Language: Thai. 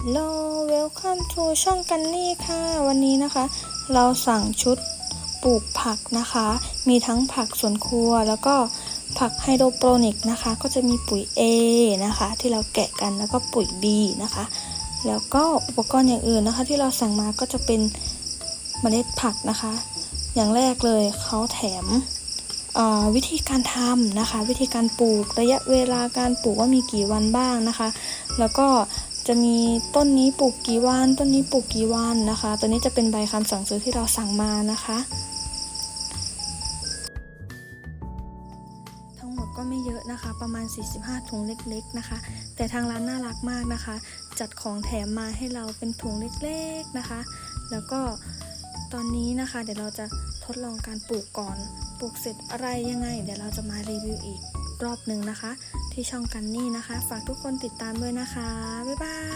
Hello welcome to ช่องกันนี่ค่ะ วันนี้นะคะ เราสั่งชุดปลูกผักนะคะ มีทั้งผักสวนครัว แล้วก็ผักไฮโดรโปรนิกนะคะ ก็จะมีปุ๋ย A นะคะ ที่เราแกะกันแล้วก็ปุ๋ย B นะคะ แล้วก็อุปกรณ์อย่างอื่นนะคะ ที่เราสั่งมาก็จะเป็นเมล็ดผักนะคะ อย่างแรกเลยเขาแถมวิธีการทำนะคะ วิธีการปลูกระยะเวลาการปลูกว่ามีกี่วันบ้างนะคะ แล้วก็ จะมีต้นนี้ปลูกกี่วัน ต้นนี้ปลูกกี่วันนะคะ ตัวนี้จะเป็นใบคำสั่งซื้อที่เราสั่งมานะคะ ทั้งหมดก็ไม่เยอะนะคะ ประมาณ 45 ถุงเล็กๆนะคะ แต่ทางร้านน่ารักมากนะคะ จัดของแถมมาให้เราเป็นถุงเล็กๆนะคะ แล้วก็ตอนนี้นะคะ เดี๋ยวเราจะทดลองการปลูกก่อน ปลูกเสร็จอะไรยังไง เดี๋ยวเราจะมารีวิวอีก รอบหนึ่งนะคะ ที่ช่องกันนี่นะคะ ฝากทุกคนติดตามด้วยนะคะ บ๊ายบาย